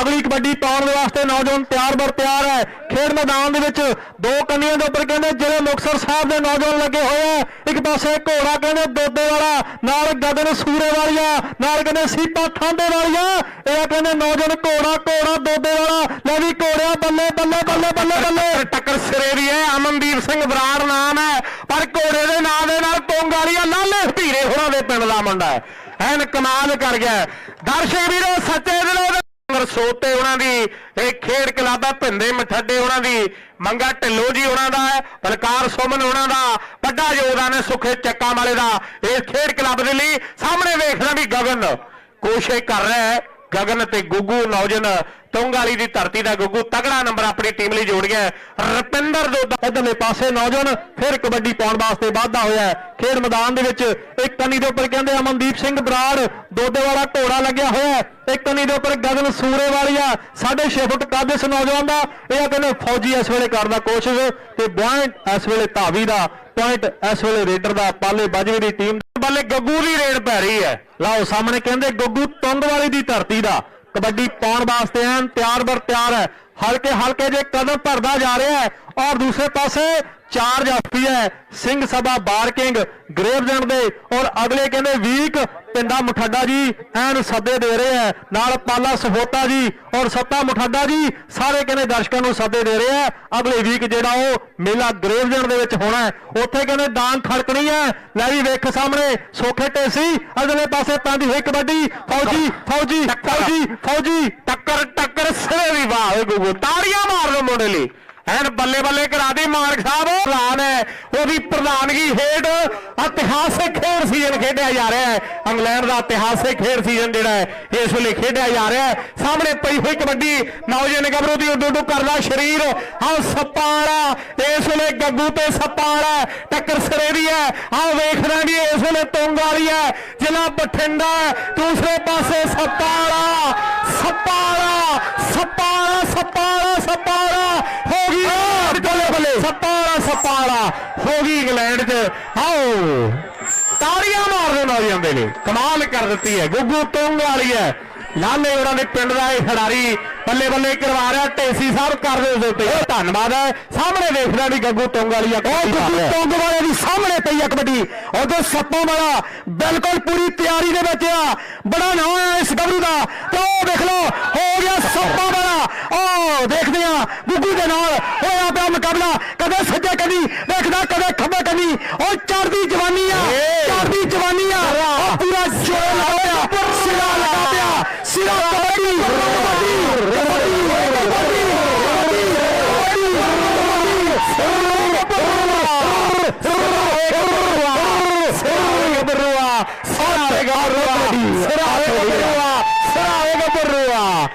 ਅਗਲੀ ਕਬੱਡੀ ਪਾਉਣ ਦੇ ਵਾਸਤੇ ਨੌਜਵਾਨ ਤਿਆਰ ਬਰ ਤਿਆਰ ਹੈ। ਖੇਡ ਮੈਦਾਨ ਦੇ ਵਿੱਚ ਦੋ ਕੰਨੀਆਂ ਦੇ ਉੱਪਰ ਕਹਿੰਦੇ ਜਿਹੜੇ ਮੁਕਤਸਰ ਸਾਹਿਬ ਦੇ ਨੌਜਵਾਨ ਲੱਗੇ ਹੋਏ ਆ ਇੱਕ ਪਾਸੇ ਘੋੜਾ ਕਹਿੰਦੇ ਦੋਦੇ ਵਾਲਾ, ਨਾਲ ਗਗਨ ਸੂਰੇ ਵਾਲੀਆ ਨਾਲ ਕਹਿੰਦੇ ਸੀਪਾ ਥਾਂਦੇ ਵਾਲੀਆ ਇਹ ਕਹਿੰਦੇ ਨੌਜਵਾਨ ਘੋੜਾ ਘੋੜਾ ਦੋਦੇ ਵਾਲਾ। ਲੈ ਵੀ ਘੋੜਿਆ ਬੱਲੇ ਬੱਲੇ ਬੱਲੇ ਬੱਲੇ ਬੱਲੇ। ਟੱਕਰ ਸਿਰੇ ਦੀ ਹੈ। ਅਮਨਦੀਪ ਸਿੰਘ ਬਰਾੜ ਨਾਮ ਹੈ। ਪਰ ਘੋੜੇ ਦੇ ਨਾਂ ਦੇ ਨਾਲ ਤੋਂਗ ਵਾਲੀਆ ਲਾਲੇ ਧੀਰੇ ਹੋਰਾਂ ਦੇ ਪਿੰਡ ਦਾ ਮੁੰਡਾ ਹੈ। ਐਨ ਕਮਾਲ ਕਰ ਗਿਆ ਹੈ। ਦਰਸ਼ਕ ਵੀਰੋ, ਸੱਚੇ ਦਿਲੋਂ ਦੇ ਸੋਤੇ ਉਹਨਾਂ ਦੀ, ਇਹ ਖੇਡ ਕਲਾਬਾ ਭਿੰਦੇ ਮਠੱਡੇ ਉਹਨਾਂ ਦੀ, ਮੰਗਾ ਢਿੱਲੋਂ ਜੀ ਉਹਨਾਂ ਦਾ ਹੈ ਬਲਕਾਰ ਸੁਮਨ ਉਹਨਾਂ ਦਾ, ਵੱਡਾ ਯੋਗਦਾਨ ਹੈ ਸੁਖੇ ਚੱਕਾ ਵਾਲੇ ਦਾ। ਇਸ ਖੇਡ ਕਲੱਬ ਦੇ ਲਈ ਸਾਹਮਣੇ ਵੇਖਣਾ ਵੀ ਗਗਨ ਕੋਸ਼ਿਸ਼ ਕਰ ਰਿਹਾ ਹੈ। ਗਗਨ ਤੇ ਗੁੱਗੂ ਨੌਜਨ ਤੁੰਗਾਲੀ ਦੀ ਧਰਤੀ ਦਾ ਗੁੱਗੂ ਤਗੜਾ ਨੰਬਰ ਆਪਣੀ ਟੀਮ ਲਈ ਜੋੜ ਗਿਆ ਰਪਿੰਦਰ ਦੋਦਾ ਇਧਰਲੇ ਪਾਸੇ ਨੌਜਵਾਨ ਫਿਰ ਕਬੱਡੀ ਪਾਉਣ ਵਾਸਤੇ ਵਾਧਾ ਹੋਇਆ ਖੇਡ ਮੈਦਾਨ ਦੇ ਵਿੱਚ ਇੱਕ ਕੰਨੀ ਦੇ ਉੱਪਰ ਕਹਿੰਦੇ ਅਮਨਦੀਪ ਸਿੰਘ ਬਰਾੜ ਦੋਦੇ ਵਾਲਾ ਘੋੜਾ ਲੱਗਿਆ ਹੋਇਆ ਹੈ। ਇੱਕ ਕੰਨੀ ਦੇ ਉੱਪਰ ਗਗਨ ਸੂਰੇ ਵਾਲੀਆ 6.5 ਫੁੱਟ ਕੱਦ ਇਸ ਨੌਜਵਾਨ ਦਾ। ਇਹ ਆ ਕਹਿੰਦੇ ਫੌਜੀ ਇਸ ਵੇਲੇ ਕਰਦਾ ਕੋਸ਼ਿਸ਼ ਤੇ ਪੁਆਇੰਟ ਇਸ ਵੇਲੇ ਧਾਵੀ ਦਾ, ਪੁਆਇੰਟ ਇਸ ਵੇਲੇ ਰੇਡਰ ਦਾ, ਪਾਲੇ ਬਾਜਵੇ ਦੀ ਟੀਮ ਬੱਲੇ ਗੱਗੂ ਦੀ ਰੇਡ ਪੈ ਰਹੀ ਹੈ। ਲਓ, ਸਾਹਮਣੇ ਕਹਿੰਦੇ ਗੱਗੂ ਤੁੰਗ ਵਾਲੀ ਦੀ ਧਰਤੀ ਦਾ। ਕਬੱਡੀ ਪਾਉਣ ਵਾਸਤੇ ਐਨ ਤਿਆਰ ਬਰ ਤਿਆਰ ਹੈ। ਹਲਕੇ ਹਲਕੇ ਜੇ ਕਦਮ ਭਰਦਾ ਜਾ ਰਿਹਾ ਹੈ ਔਰ ਦੂਸਰੇ ਪਾਸੇ ਚਾਰ ਜਾਫੀ ਹੈ ਸਿੰਘ ਸਭਾ ਬਾਰ ਕਿੰਗ ਗ੍ਰੇਵਜਨ ਦੇ। ਔਰ ਅਗਲੇ ਕਹਿੰਦੇ ਵੀਕ ਪਿੰਡਾ ਮੁਠੱਡਾ ਜੀ ਐਨ ਸੱਦੇ ਦੇ ਰਹੇ ਹੈ। ਨਾਲ ਪਾਲਾ ਸਫੋਤਾ ਜੀ ਔਰ ਸੱਤਾ ਮੁਠੱਡਾ ਜੀ ਸਾਰੇ ਕਹਿੰਦੇ ਦਰਸ਼ਕਾਂ ਨੂੰ ਸੱਦੇ ਦੇ ਰਹੇ ਹੈ। ਅਗਲੇ ਵੀਕ ਜਿਹੜਾ ਉਹ ਮੇਲਾ ਗ੍ਰੇਵਜਨ ਦੇ ਵਿੱਚ ਹੋਣਾ ਹੈ। ਉੱਥੇ ਕਹਿੰਦੇ ਡਾਂਗ ਖੜਕਣੀ ਹੈ। ਲੈ ਵੀ ਵੇਖ ਸਾਹਮਣੇ ਸੋਖੇ ਢੇਸੀ ਅਗਲੇ ਪਾਸੇ ਪੈਂਦੀ ਹੋਈ ਕਬੱਡੀ। ਫੌਜੀ ਫੌਜੀ ਫੌਜੀ ਫੌਜੀ। ਟੱਕਰ ਟੱਕਰ ਸਿਰੇ ਦੀ ਵਾਹ। ਗੁੱਗੂ ਤਾੜੀਆਂ ਮਾਰ ਲਓ ਮੁੰਡੇ ਲਈ। ਐਨ ਬੱਲੇ ਬੱਲੇ ਕਰਾ ਦੇ ਮਾਰਕ ਸਾਹਿਬ ਪ੍ਰਧਾਨ ਹੈ। ਉਹਦੀ ਪ੍ਰਧਾਨਗੀ ਹੇਠ ਇਤਿਹਾਸਿਕ ਖੇਡ ਸੀਜ਼ਨ ਖੇਡਿਆ ਜਾ ਰਿਹਾ ਹੈ। ਇੰਗਲੈਂਡ ਦਾ ਇਤਿਹਾਸਿਕ ਖੇਡ ਸੀਜ਼ਨ ਜਿਹੜਾ ਹੈ, ਇਸ ਵੇਲੇ ਖੇਡਿਆ ਜਾ ਰਿਹਾ ਹੈ। ਸਾਹਮਣੇ ਪਈ ਹੋਈ ਕਬੱਡੀ ਨੌਜਵਾਨ ਗੱਭਰੂ ਦੀ ਉਡੂ ਉਡੂ ਕਰਦਾ ਸਰੀਰ। ਆਹ ਸੱਪਾ ਵਾਲਾ ਇਸ ਵੇਲੇ ਗੱਗੂ ਤੇ ਸੱਪਾ ਵਾਲਾ ਟੱਕਰ ਸਿਰੇ ਦੀ ਹੈ। ਆਹ ਵੇਖਦਾ ਵੀ ਇਸ ਵੇਲੇ ਤੁੰਗ ਵਾਲੀ ਹੈ। ਜ਼ਿਲ੍ਹਾ ਬਠਿੰਡਾ, ਦੂਸਰੇ ਪਾਸੇ ਸੱਪਾ ਵਾਲਾ ਸੱਪਾ ਵਾਲਾ ਸੱਪਾ ਵਾਲਾ ਸੱਪਾ ਵਾਲਾ ਸੱਪਾ ਵਾਲਾ ਹੋ ਗਈ ਬੱਲੇ ਬੱਲੇ ਸੱਪਾ ਵਾਲਾ ਹੋ ਗਈ ਇੰਗਲੈਂਡ 'ਚ। ਆਓ ਤਾੜੀਆਂ ਮਾਰਦੇ ਨੌਜਵਾਨ ਦੇ ਲਈ ਕਮਾਲ ਕਰ ਦਿੱਤੀ ਹੈ। ਗੁੱਗੂ ਤੁੰਗ ਵਾਲੀ ਹੈ। ਲਾਲੇ ਉਹਨਾਂ ਦੇ ਪਿੰਡ ਦਾ ਇਹ ਖਿਡਾਰੀ ਬੱਲੇ ਬੱਲੇ ਕਰਵਾ ਰਿਹਾ। ਢੇਸੀ ਸਾਹਿਬ ਕਰਦੇ ਉਸ ਉੱਤੇ। ਇਹ ਧੰਨਵਾਦ ਹੈ। ਸਾਹਮਣੇ ਦੇਖਦਾ ਵੀ ਗੱਗੂ ਤੁੰਗ ਵਾਲੀ ਆ ਉਹ ਗੱਗੂ ਤੁੰਗ ਵਾਲੇ ਦੀ ਸਾਹਮਣੇ ਪਈ ਆ ਕਬੱਡੀ। ਉਦੋਂ ਸੱਪਾਂ ਵਾਲਾ ਬਿਲਕੁਲ ਪੂਰੀ ਤਿਆਰੀ ਦੇ ਵਿੱਚ ਆ। ਬੜਾ ਨਾਂ ਆ ਇਸ ਗੱਭਰੂ ਦਾ। ਤੇ ਉਹ ਦੇਖ ਲਓ ਹੋ ਗਿਆ ਸੱਪਾਂ ਵਾਲਾ। ਉਹ ਦੇਖਦੇ ਆ ਗੁੱਗੂ ਦੇ ਨਾਲ। ਹੋਇਆ ਪਿਆ ਮੁਕਾਬਲਾ। ਸੱਜੇ ਕਦੀ ਦੇਖਦਾ ਕਦੇ ਖੱਬੇ ਕਦੀ ਉਹ ਚੜਦੀ ਜਵਾਨੀ ਆ ਚੜਦੀ ਜਵਾਨੀ ਆ ਉਹ ਪੂਰਾ ਜੋਰ ਸਿਰਾ ਲਗਾ ਪਿਆ ਸਿਰਾ ਕਬੱਡੀ ਕਬੱਡੀ ਕਬੱਡੀ ਸਿਰਾ ਗੱਭਰੂਆ